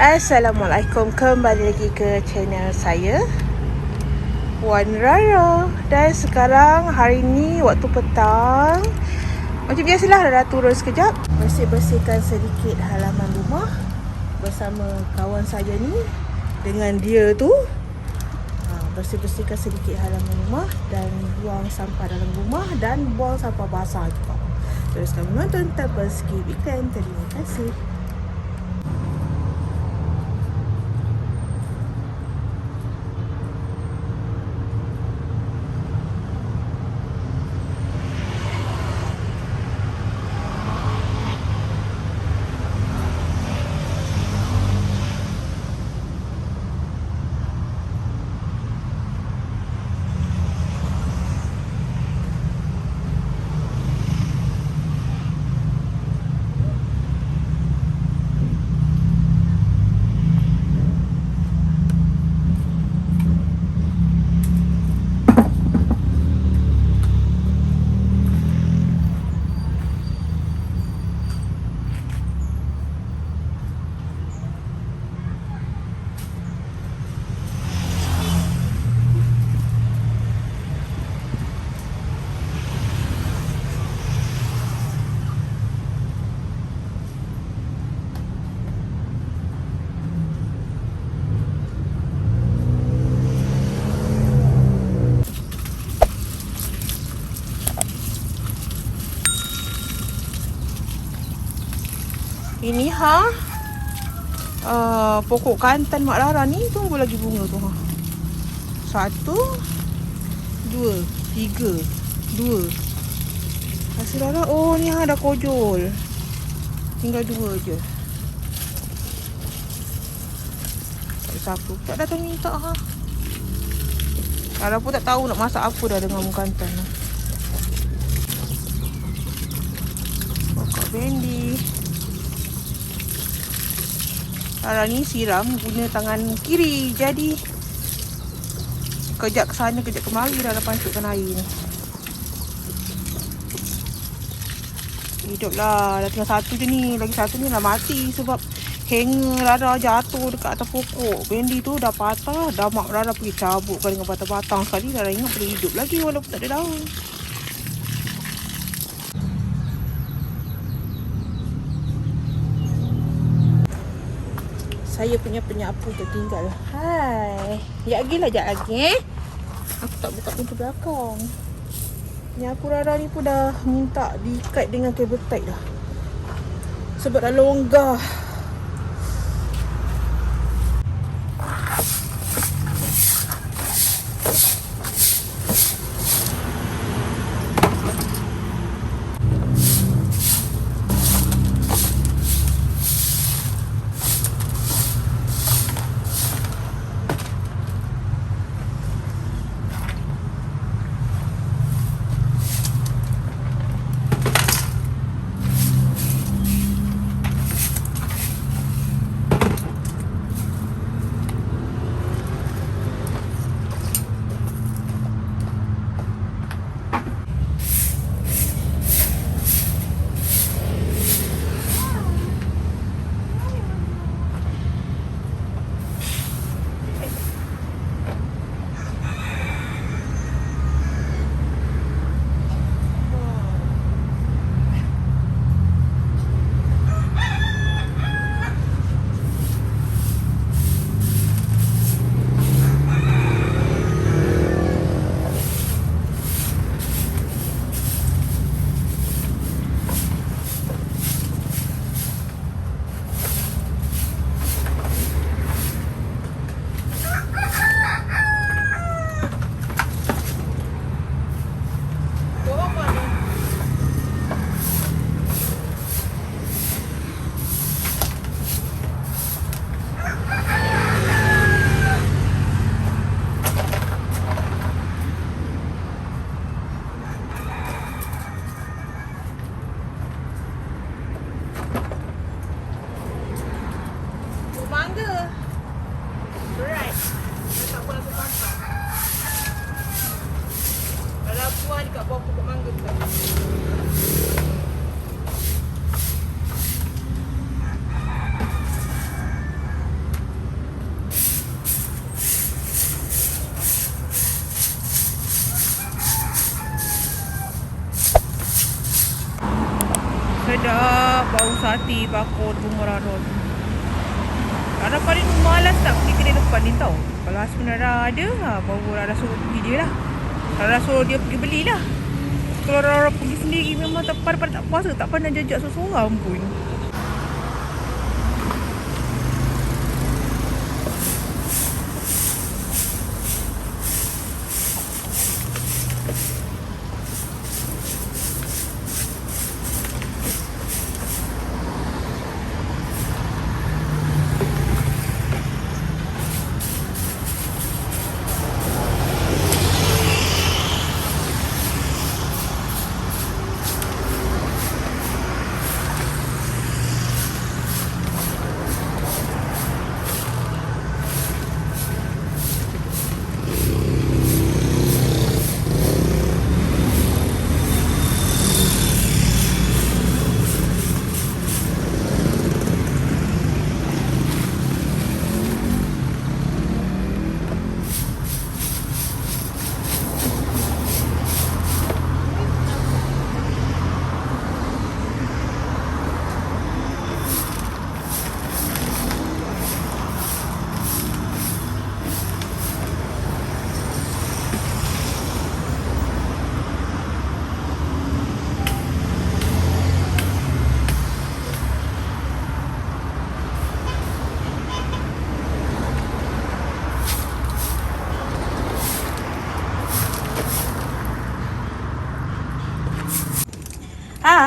Assalamualaikum. Kembali lagi ke channel saya Wan Rara. Dan sekarang hari ni waktu petang Macam biasalah Rara turun sekejap. Bersih-bersihkan sedikit halaman rumah Bersama kawan saya ni Dengan dia tu Bersih-bersihkan sedikit halaman rumah Dan buang sampah dalam rumah Dan buang sampah basah juga. Teruskan menonton tanpa skip iklan Terima kasih Ini ha uh, Pokok kantan Mak Lara ni Tunggu lagi bunga tu ha. Satu Dua Tiga Dua. Kasih Lara Oh ni ha dah kojol. Tinggal dua je. Siapa Tak datang minta ha. Lara pun tak tahu nak masak apa dah dengan bunga kantan Pokok bendi Rara ni siram guna tangan kiri. Jadi Kejap ke sana kejap kemari Rara pancutkan air ni. Hiduplah. Dah tinggal satu je ni. Lagi satu ni dah mati Sebab Hanger Rara jatuh dekat atas pokok. Bendi tu dah patah Dah mak Rara pergi cabutkan dengan batang-batang sekali. Rara ingat boleh hidup lagi Walaupun tak ada daun saya punya penyapu tertinggal. Hai. Sekejap lagi lah, sekejap lagi eh. Aku tak buka pintu belakang. Penyapu Rara ni pun dah minta diikat dengan kabel tight dah. Sebab dah longgar. bawa pokok mangga. Sedap bau sate bakor bunga rarut. Ada kali tu malas tak pergi kedai depan ni tau. Kalau sebenarnya ada, ha, baru ada suruh pergi dia lah. Rara suruh dia pergi belilah. Kalau Rara pergi sendiri memang tak pada-pada tak puasa. Tak pandai jajak seseorang pun.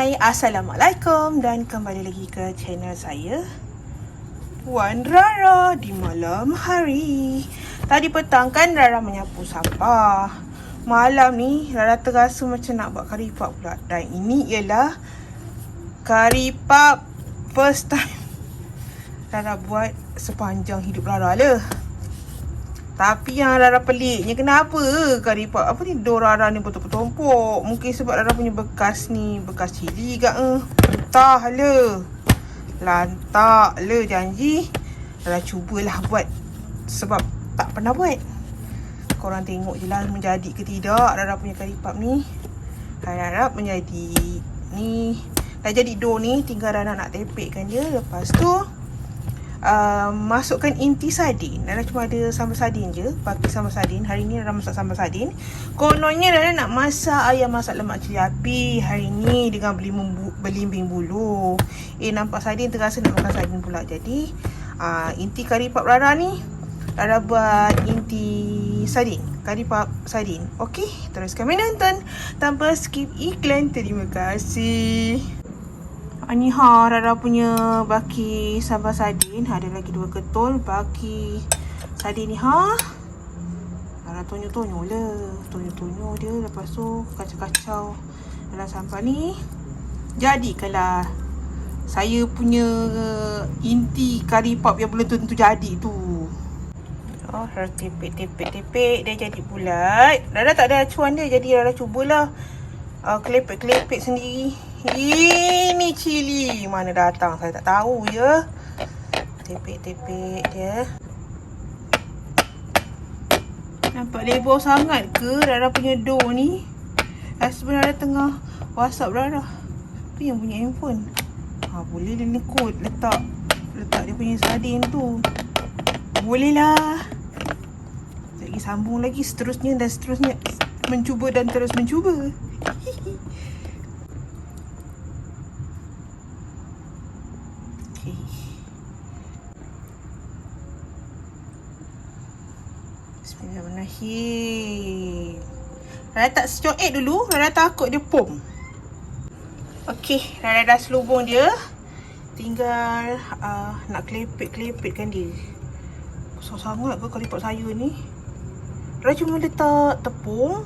Hai, Assalamualaikum dan kembali lagi ke channel saya Puan Rara di malam hari. Tadi petang kan Rara menyapu sampah Malam ni Rara terasa macam nak buat kari pap pula. Dan ini ialah Kari pap first time Rara buat sepanjang hidup Rara lah tapi yang Rara peliknya kenapa kari pop apa ni dor Rara ni betul-betul Mungkin sebab Rara punya bekas ni bekas cili ke eh. Entah le. Lantak le janji. Rara cubalah buat sebab tak pernah buat. Korang tengok je lah menjadi ke tidak Rara punya kari pop ni. Harap menjadi ni. Dah jadi dor ni tinggal Rara nak tepekkan dia. Lepas tu uh, masukkan inti sardin. Nana cuma ada sambal sardin je. Pakai sambal sardin. Hari ni Nana masak sambal sardin. Kononnya Nana nak masak ayam masak lemak cili api. Hari ni dengan beli belimbing bulu. Eh nampak sardin terasa nak makan sardin pula. Jadi uh, inti kari pap Rara ni. Rara buat inti sardin. Kari pap sardin. Okey, teruskan menonton. Tanpa skip iklan. Terima kasih. Ni ha Rara punya baki sambal sardin. Ada lagi dua ketul baki sardin ni ha. Rara tonyo-tonyo lah. Tonyo-tonyo dia. Lepas tu kacau-kacau dalam sambal ni. Jadi kalau saya punya inti kari pop yang belum tentu jadi tu. Oh, Rara tepek-tepek-tepek. Dia jadi bulat. Rara tak ada acuan dia. Jadi Rara cubalah uh, kelepek-kelepek sendiri. Ini cili mana datang saya tak tahu ya. Tepek-tepek dia. Nampak lebar sangat ke Rara punya dough ni? Eh, sebenarnya tengah WhatsApp Rara. Apa yang punya handphone? Ha, boleh dia nekut letak letak dia punya sardin tu. Boleh lah. Lagi sambung lagi seterusnya dan seterusnya mencuba dan terus mencuba. Bismillahirrahmanirrahim. Rara tak secoek dulu. Rara takut dia pom. Okey. Rara dah selubung dia. Tinggal uh, nak kelepek-kelepekkan dia. Besar sangat ke keliput saya ni? Rara cuma letak tepung.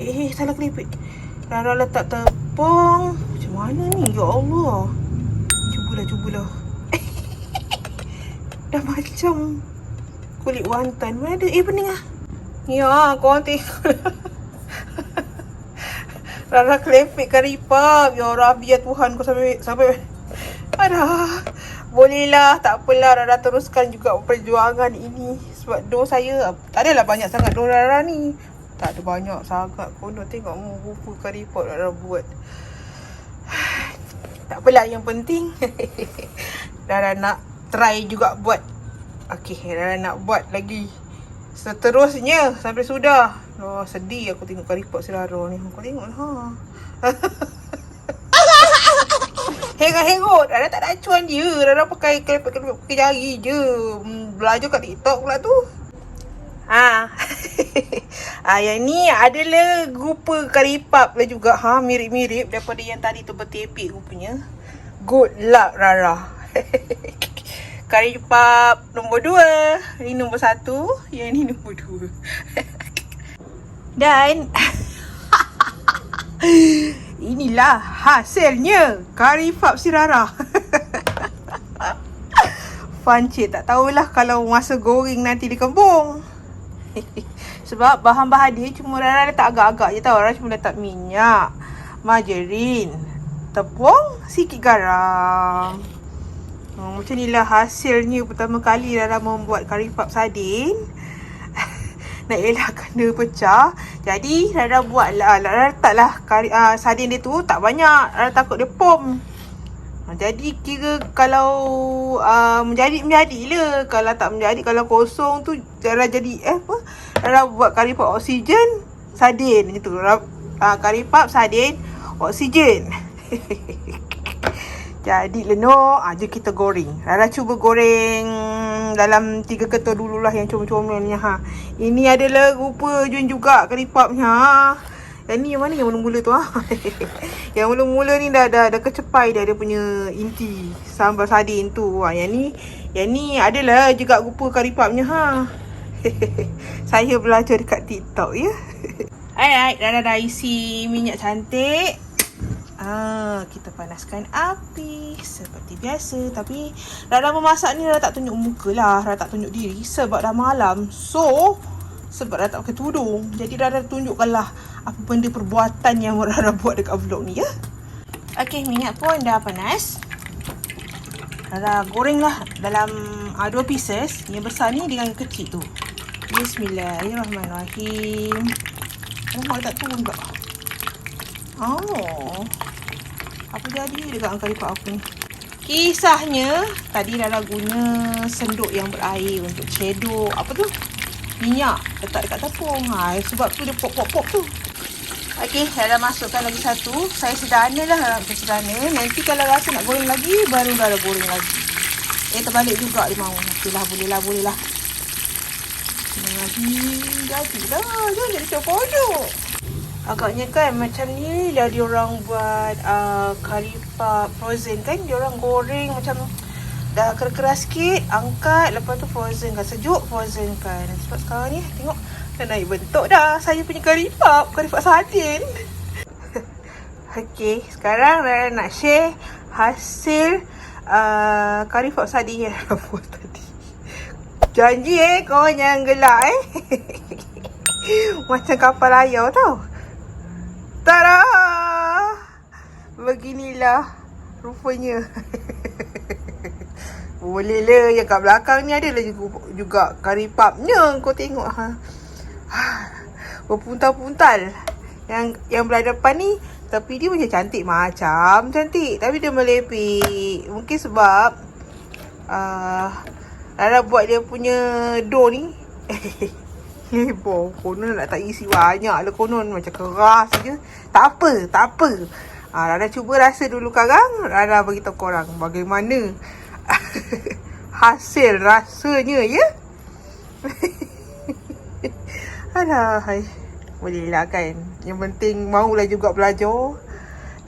Eh, eh salah kelepek. Rara letak tepung. Macam mana ni? Ya Allah. Cubalah, cubalah. dah macam kulit wantan. Mana ada? Pening lah. Ya, kau tengok. Rara kelepek kari pap. Ya Rabbi ya Tuhan kau sampai sampai Adah. Bolehlah, tak apalah Rara teruskan juga perjuangan ini sebab do saya tak adalah banyak sangat do Rara ni. Tak ada banyak sangat pun. Tengok mu rupa kari pap Rara buat. Tak apalah yang penting Rara nak try juga buat Okay Rara nak buat lagi Seterusnya Sampai sudah Oh sedih aku tengok karipap si Rara ni Kau tengok ha Hengok-hengok Rara tak ada acuan dia Rara pakai karipap-karipap pakai jari je Hmm, Belajar kat TikTok pula tu Ha. ah, yang ni adalah rupa karipap lah juga. Ha, mirip-mirip daripada yang tadi tu bertepik rupanya. Good luck Rara. karipap nombor dua. Ni nombor satu. Yang ni nombor dua. Dan inilah hasilnya karipap si Rara. Fun cik tak tahulah kalau masa goreng nanti dia kembung. Sebab bahan-bahan dia cuma Rara letak agak-agak je tau. Rara cuma letak minyak, margarin, tepung, sikit garam. Hmm, macam inilah hasilnya pertama kali Rara membuat kari pap sardin. Nak elakkan dia pecah. Jadi Rara buatlah. Rara letaklah kari, uh, sardin dia tu tak banyak. Rara takut dia pom. Ha, jadi kira kalau uh, menjadi menjadi lah. Kalau tak menjadi kalau kosong tu cara jadi eh apa? Rara buat kari pap oksigen sardin macam tu. Rara, uh, kari pap sardin oksigen. jadi lenok ah uh, kita goreng. Rara cuba goreng dalam tiga ketul dululah yang comel-comelnya ha. Ini adalah rupa Jun juga kari papnya. Ha. Yang ni yang mana yang mula-mula tu ha? yang mula-mula ni dah dah dah kecepai dah dia punya inti sambal sardin tu. Ha, yang ni yang ni adalah juga rupa kari papnya ha. Saya belajar dekat TikTok ya. Alright, dah dah, dah isi minyak cantik. Ah, kita panaskan api seperti biasa. Tapi Rara memasak ni Rara tak tunjuk muka lah. Rara tak tunjuk diri sebab dah malam. So sebab Rara tak pakai tudung. Jadi Rara tunjukkan lah apa benda perbuatan yang Rara buat dekat vlog ni ya. Okay minyak pun dah panas. Rara goreng lah dalam uh, dua pieces. Yang besar ni dengan yang kecil tu. Bismillahirrahmanirrahim. Oh tak pula. Oh apa jadi dekat angka lipat aku ni? Kisahnya, tadi Lala guna senduk yang berair untuk cedok. Apa tu? Minyak. Letak dekat tepung. Ha, sebab tu dia pop-pop-pop tu. Okey, Lala masukkan lagi satu. Saya sederhana lah macam sederhana. Nanti kalau rasa nak goreng lagi, baru Lala goreng lagi. Eh, terbalik juga dia mahu. Okey lah, boleh lah, boleh lah. Lagi jadi lah. Jangan jadi cokok Agaknya kan macam ni lah dia orang buat uh, pap frozen kan? Dia orang goreng macam dah keras-keras sikit angkat lepas tu frozen kan? Sejuk frozen kan? Sebab sekarang ni tengok dah naik bentuk dah. Saya punya pap kari pap sardin. Okay, sekarang Rara nak share hasil uh, pap sardin yang Rara buat tadi. Janji eh kau jangan gelak eh. Macam kapal layar tau Tada! Beginilah rupanya. Boleh lah yang kat belakang ni ada lah juga, juga kari papnya. Kau tengok ha. Berpuntal-puntal. Yang yang berhadapan ni tapi dia macam cantik macam cantik tapi dia melepik. Mungkin sebab uh, Lara buat dia punya dough ni. Heboh. Konon nak tak isi banyak lah Konon. Macam keras je. Tak apa Tak apa. Ha, Rara cuba rasa dulu sekarang Rara beritahu korang Bagaimana Hasil rasanya ya? Alah. Boleh lah kan. Yang penting Maulah juga belajar.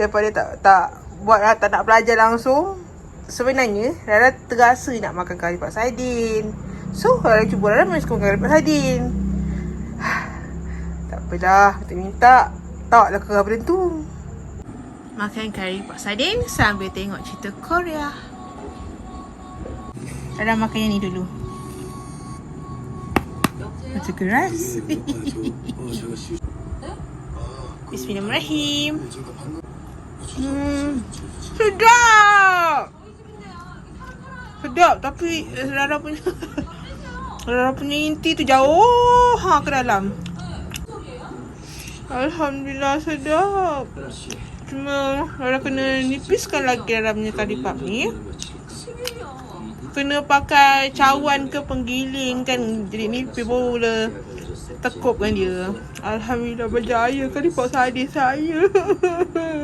Daripada tak tak Buat lah tak nak belajar langsung. Sebenarnya Rara terasa nak makan kari pak sardin So Rara cuba Rara makan kari pak sardin tak apalah, kita minta. Taklah ke apa tu. Makan kari pak sardin sambil tengok cerita Korea. Ada makan yang ni dulu. Macam keras. Bismillahirrahmanirrahim. Hmm. Sedap! Sedap tapi Rara punya Rara punya inti tu jauh ha ke dalam. Alhamdulillah sedap. Cuma Rara kena nipiskan lagi dalamnya kari pap ni Kena pakai cawan ke penggiling kan Jadi baru lah Tekupkan dia Alhamdulillah berjaya kari pap sadis saya